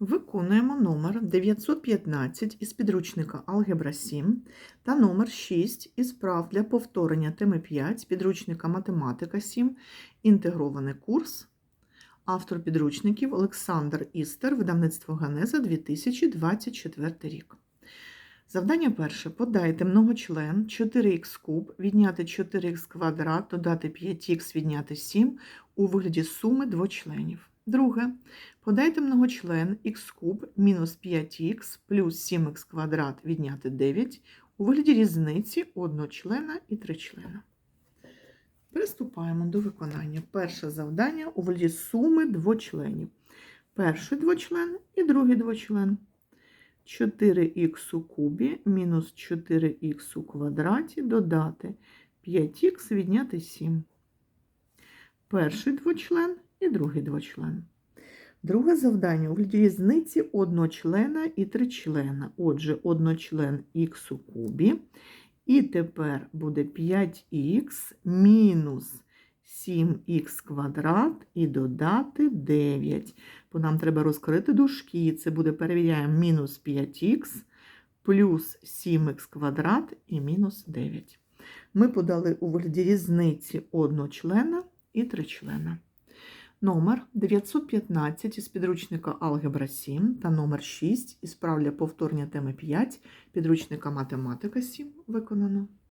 Виконуємо номер 915 із підручника Алгебра 7 та номер 6 із прав для повторення теми 5 з підручника Математика 7, інтегрований курс. Автор підручників Олександр Істер, видавництво Ганеза 2024 рік. Завдання перше. Подайте многочлен 4х куб, відняти 4х квадрат, додати 5х, відняти 7 у вигляді суми двочленів. Друге. Подайте многочлен х куб мінус 5х плюс 7х квадрат відняти 9 у вигляді різниці одночлена і тричлена. Приступаємо до виконання. Перше завдання у вигляді суми двочленів. Перший двочлен і другий двочлен. 4х у кубі мінус 4х у квадраті додати 5х відняти 7. Перший двочлен і другий двочлен. Друге завдання у різниці одночлена і тричлена. Отже, одночлен х у кубі. І тепер буде 5х мінус 7х квадрат і додати 9. Бо нам треба розкрити дужки. Це буде, перевіряємо, мінус 5х плюс 7х квадрат і мінус 9. Ми подали у вигляді різниці одночлена і тричлена. Номер 915 із підручника Алгебра 7 та номер 6 із правля повторення теми 5 підручника Математика 7 виконано.